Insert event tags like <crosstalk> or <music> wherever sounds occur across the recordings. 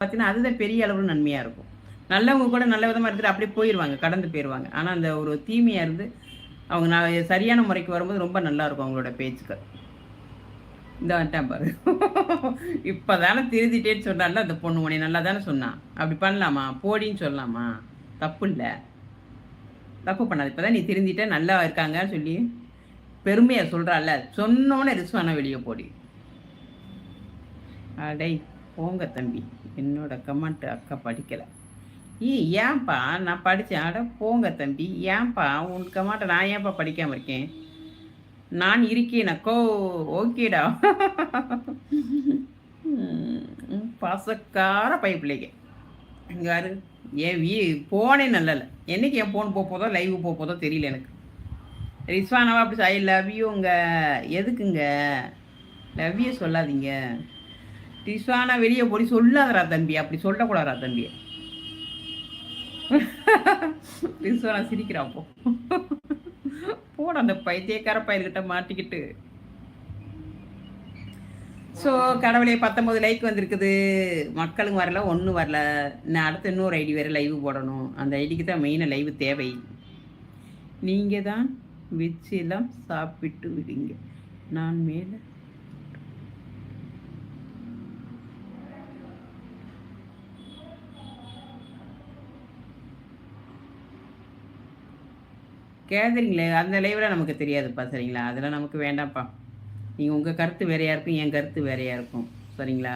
பார்த்தீங்கன்னா அதுதான் பெரிய அளவு நன்மையாக இருக்கும். நல்லவங்க கூட நல்ல விதமாக இருந்துட்டு அப்படியே போயிடுவாங்க கடந்து போயிடுவாங்க ஆனால் அந்த ஒரு தீமையாக இருந்து அவங்க நான் சரியான முறைக்கு வரும்போது ரொம்ப நல்லா இருக்கும் அவங்களோட பேச்சுக்கள். இந்த வந்துட்டேன் பாரு. <laughs> இப்போ தானே திருந்திட்டேன்னு சொன்னால அந்த பொண்ணு உன்னை நல்லா தானே சொன்னான் அப்படி பண்ணலாமா? போடின்னு சொல்லலாமா தப்பு இல்லை. தப்பு பண்ணாது. இப்போ தான் நீ திருந்திட்ட நல்லா இருக்காங்கன்னு சொல்லி பெருமையாக சொல்கிறாள்ல சொன்னோன்னே ரிஸ்வானா வெளியே போடி. அடை போங்க தம்பி. என்னோட கமெண்ட் அக்கா படிக்கலை. ஈ ஏன்பா நான் படித்தேன் அட போங்க தம்பி. ஏன்பா உன் கமெண்ட்டை நான் ஏன்பா படிக்காமல் இருக்கேன்? நான் இருக்கேனக்கோ ஓகேடா. பசக்கார பாசக்கார பைப்பிள்ளைங்க இங்காரு என் வீ போனே நல்லல என்னைக்கு என் ஃபோன் போக போதோ லைவ் போக போதோ தெரியல எனக்கு. ரிஸ்வானாவா அப்படி ஐ லவ் யூங்க எதுக்குங்க? லவ் யூ சொல்லாதீங்க. ரிஸ்வானா வெளியே போடி சொல்லாதரா தம்பி அப்படி சொல்லக்கூடாதா தம்பி. ரிஸ்வானா சிரிக்கிறா அப்போ போட அந்த பைத்தியக்கார பயிர்கிட்ட மாட்டிக்கிட்டு. ஸோ கடவுளே பத்தொம்பது லைக் வந்திருக்குது. மக்களும் வரல ஒன்றும் வரல. நான் அடுத்த இன்னொரு ஐடி வேறு லைவ் போடணும். அந்த ஐடிக்கு தான் மெயினாக லைவ் தேவை. நீங்கள் தான் வச்செல்லாம் சாப்பிட்டு விடுங்க. நான் மேலே கேதரிங்கில் அந்த லைவில் நமக்கு தெரியாதுப்பா சரிங்களா? அதெல்லாம் நமக்கு வேண்டாம்ப்பா. நீங்கள் உங்கள் கருத்து வேறையாக இருக்கும் என் கருத்து வேறையாக இருக்கும் சரிங்களா?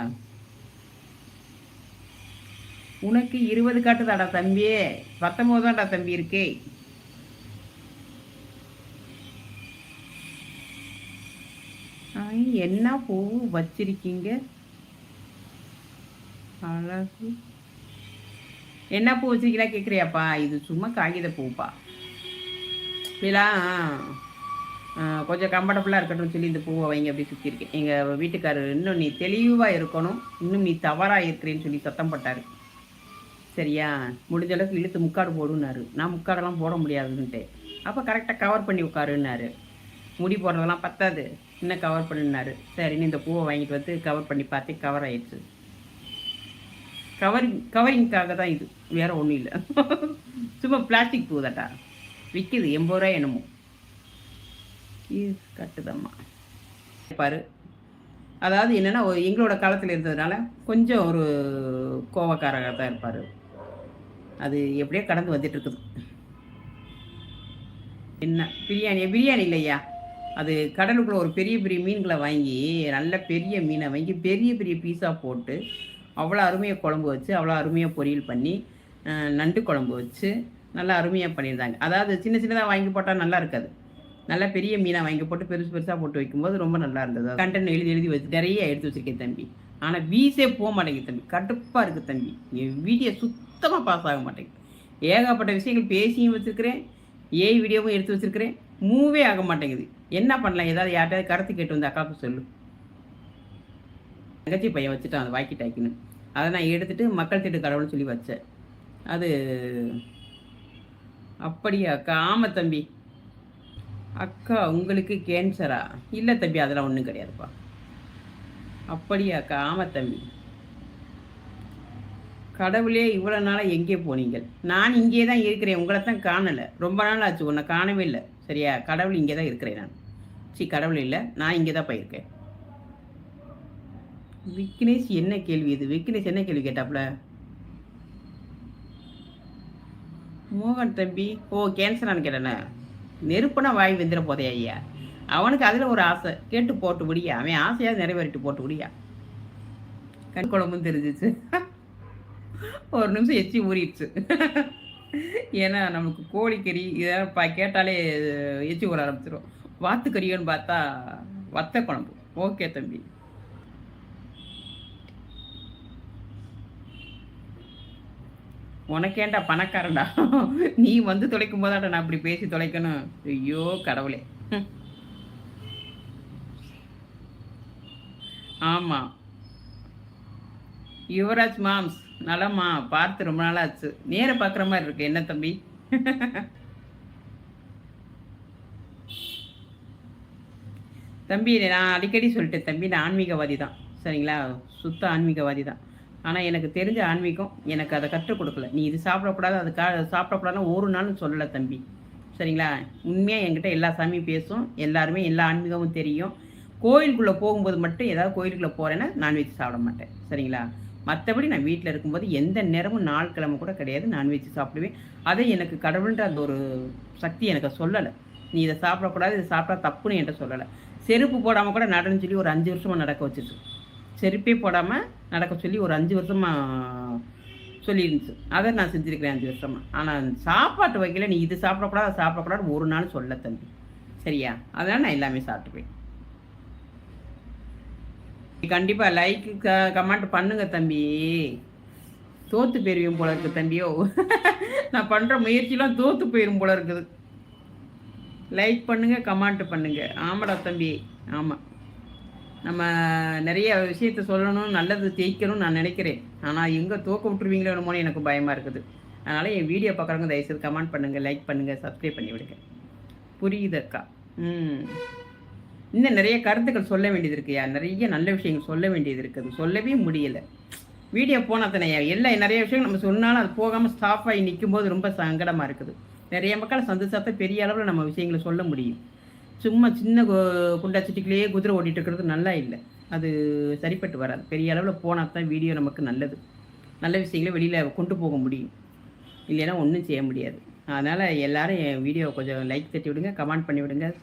உனக்கு இருபது காட்டுதாடா தம்பியே பத்தொம்போது தான்டா தம்பி இருக்கே. என்ன பூ வச்சிருக்கீங்க? அழகு. என்ன பூ வச்சிருக்கீங்களா கேட்குறியாப்பா இது சும்மா காகித பூப்பா. இப்படிலாம் ஆ, கொஞ்சம் கம்ஃபர்டபுளாக இருக்கட்டும் சொல்லி இந்த பூவை வைங்க அப்படி சுற்றிருக்கேன் எங்கள் வீட்டுக்காரர் இன்னும் நீ தெளிவாக இருக்கணும். இன்னும் நீ தவறாக இருக்கிறேன்னு சொல்லி சத்தம் பட்டார். சரியா? முடிஞ்ச அளவுக்கு இழுத்து முக்காடு போடுன்னாரு. நான் முக்காடெல்லாம் போட முடியாதுன்ட்டு அப்போ கரெக்டாக கவர் பண்ணி உட்காருன்னாரு. முடி போடுறதெல்லாம் பத்தாது. இன்னும் கவர் பண்ணினாரு சரின்னு இந்த பூவை வாங்கிட்டு வந்து கவர் பண்ணி பார்த்து கவர் ஆயிடுச்சு. கவரிங் கவரிங்க்காக தான் இது. வேறு ஒன்றும் இல்லை. சும்மா பிளாஸ்டிக் பூ தாட்டா விற்கிது எண்பது ரூபாய் என்னமோ. இது கட்டுதம்மா. பாரு. அதாவது என்னென்னா எங்களோட காலத்தில் இருந்ததுனால கொஞ்சம் ஒரு கோவக்காரராக தான் இருப்பார். அது எப்படியோ கடந்து வந்துட்டு இருக்குது. என்ன? பிரியாணி பிரியாணி இல்லையா அது கடலுக்குள்ளே ஒரு பெரிய பெரிய மீன்களை வாங்கி நல்ல பெரிய மீனை வாங்கி பெரிய பெரிய பீஸாக போட்டு அவ்வளோ அருமையாக குழம்பு வச்சு அவ்வளோ அருமையாக பொரியல் பண்ணி நண்டு குழம்பு வச்சு நல்லா அருமையாக பண்ணியிருந்தாங்க. அதாவது சின்ன சின்னதாக வாங்கி போட்டால் நல்லா இருக்காது. நல்லா பெரிய மீனாக வாங்கி போட்டு பெருசு பெருசாக போட்டு வைக்கும்போது ரொம்ப நல்லா இருந்தது. கண்டென்ட் எழுதி எழுதி வச்சு நிறைய எடுத்து வச்சிருக்கேன் தம்பி. ஆனால் வீசே போக மாட்டேங்குது தம்பி. கடுப்பாக இருக்குது தம்பி. என் வீடியோ சுத்தமாக பாஸ் ஆக மாட்டேங்குது. ஏகப்பட்ட விஷயங்கள் பேசியும் வச்சுருக்கிறேன். ஏஐ வீடியோவும் எடுத்து வச்சுருக்கிறேன். மூவே ஆக மாட்டேங்குது. என்ன பண்ணலாம்? ஏதாவது யார்கிட்டயாவது கருத்து கேட்டு வந்து அக்காவுக்கு சொல்லு. தங்கச்சி பையன் வச்சுட்டான் அந்த வாக்கி டாக்கின்னு அதை நான் எடுத்துகிட்டு மக்கள் திட்டு கடவுள்னு சொல்லி வச்சேன். அது அப்படியா? அக்கா ஆமாம் தம்பி. அக்கா உங்களுக்கு கேன்சரா இல்லை தம்பி அதெல்லாம் ஒன்றும் கிடையாதுப்பா. அப்படியா அக்கா? ஆமாம் தம்பி. கடவுளே இவ்வளோ நாளாக எங்கே போனீங்க? நான் இங்கே தான் இருக்கிறேன். உங்களை தான் காணலை. ரொம்ப நாள் ஆச்சு. உன்னை காணவே இல்லை. சரியா? கடவுள் இங்கே தான் இருக்கிறேன் நான். சி கடவுள் இல்லை. நான் இங்கே தான் போயிருக்கேன். விக்னேஷ் என்ன கேள்வி இது? விக்னேஷ் என்ன கேள்வி கேட்டாப்புல? மோகன் தம்பி ஓ கேன்சரானு கேட்டேனே. நெருப்புனா வாய் வெந்திர போதே ஐயா. அவனுக்கு அதில் ஒரு ஆசை. கேட்டு போட்டு விடியா. அவன் ஆசையாக நிறைவேறிட்டு போட்டு விடியா. கண் குழம்பும் தெரிஞ்சிச்சு. ஒரு நிமிஷம் எச்சி ஊறிடுச்சு. ஏன்னா நமக்கு கோழிக்கறி இதெல்லாம் பா கேட்டாலே எச்சி ஊற ஆரம்பிச்சிடும் வாத்துக்கறியோன்னு பார்த்தா வத்த குழம்பு. ஓகே தம்பி. உனக்கேண்டா பணக்காரன்டா. நீ வந்து தொலைக்கும் போதாடா நான் அப்படி பேசி தொலைக்கணும் ஐயோ கடவுளே. ஆமாம் ஆமா. யுவராஜ் மாம்ஸ் நலமா? பார்த்து ரொம்ப நாள் ஆச்சு பார்க்குற மாதிரி இருக்கு. என்ன தம்பி? தம்பி நான் அடிக்கடி சொல்லிட்டேன் தம்பி நான் ஆன்மீகவாதி தான். சரிங்களா? சுத்த ஆன்மீகவாதி தான். ஆனால் எனக்கு தெரிஞ்ச ஆன்மீகம் எனக்கு அதை கற்றுக் கொடுக்கல. நீ இது சாப்பிடக்கூடாது அது கா சாப்பிடக்கூடாதுன்னு ஒரு நாளும் சொல்லலை தம்பி. சரிங்களா? உண்மையாக என்கிட்ட எல்லா சாமியும் பேசும் எல்லாருமே எல்லா ஆன்மீகமும் தெரியும். கோயிலுக்குள்ளே போகும்போது மட்டும் ஏதாவது கோயிலுக்குள்ளே போகிறேன்னா நான்வெஜ் சாப்பிட மாட்டேன். சரிங்களா? மற்றபடி நான் வீட்டில் இருக்கும்போது எந்த நேரமும் நாள் கிழமை கூட கிடையாது நான்வெஜ் சாப்பிடுவேன். அதை எனக்கு கடவுள்ன்ற அந்த ஒரு சக்தி எனக்கு சொல்லலை. நீ இதை சாப்பிடக்கூடாது இதை சாப்பிட்டா தப்புன்னு என்கிட்ட சொல்லலை. செருப்பு போடாமல் கூட நடன்னு சொல்லி ஒரு அஞ்சு வருஷமாக நடக்க வச்சிருக்கு. செருப்பே போடாமல் நடக்க சொல்லி ஒரு அஞ்சு வருஷமாக சொல்லியிருந்துச்சு. அதை நான் செஞ்சுருக்கிறேன் அஞ்சு வருஷமாக ஆனால் சாப்பாட்டு வகையில் நீ இது சாப்பிடக்கூடாது அதை சாப்பிடக்கூடாது ஒரு நாள் சொல்ல தம்பி. சரியா? அதனால் நான் எல்லாமே சாப்பிட்டுப்பேன் கண்டிப்பாக லைக் க கமெண்ட் பண்ணுங்க தம்பி. தோத்து போயிருவேன் போல இருக்கு தம்பியோ நான் பண்ணுற முயற்சிலாம் தோத்து போயிடும் போல இருக்குது. லைக் பண்ணுங்க கமெண்ட் பண்ணுங்க. ஆமாடா தம்பி. ஆமாம் நம்ம நிறைய விஷயத்த சொல்லணும் நல்லது ஜெயிக்கணும்னு நான் நினைக்கிறேன். ஆனால் எங்கே தோக்க விட்டுருவீங்களோ எனக்கு பயமாக இருக்குது. அதனால் என் வீடியோ பார்க்குறவங்க தயவுசெய்து கமெண்ட் பண்ணுங்கள் லைக் பண்ணுங்கள் சப்ஸ்கிரைப் பண்ணி விடுங்க. புரியுதக்கா? ம். இன்னும் நிறைய கருத்துக்கள் சொல்ல வேண்டியது இருக்குயா நிறைய நல்ல விஷயங்கள் சொல்ல வேண்டியது இருக்குது சொல்லவே முடியல. வீடியோ போனால் எல்லாம் எல்லா நிறைய விஷயங்கள் நம்ம சொன்னாலும் அது போகாமல் ஸ்டாஃப் ஆகி நிற்கும் போது ரொம்ப சங்கடமாக இருக்குது. நிறைய மக்களை சந்தோஷத்தை பெரிய அளவில் நம்ம விஷயங்களை சொல்ல முடியும். சும்மா சின்ன கு- குதிரை ஓட்டிகிட்டு இருக்கிறது நல்லா இல்லை. அது சரிப்பட்டு வராது. பெரிய அளவில் போனால் தான் வீடியோ நமக்கு நல்லது. நல்ல விஷயங்களை வெளியில் கொண்டு போக முடியும். இல்லைன்னா ஒன்றும் செய்ய முடியாது. அதனால் எல்லோரும் என் வீடியோ கொஞ்சம் லைக் தட்டி விடுங்க கமெண்ட் பண்ணி விடுங்க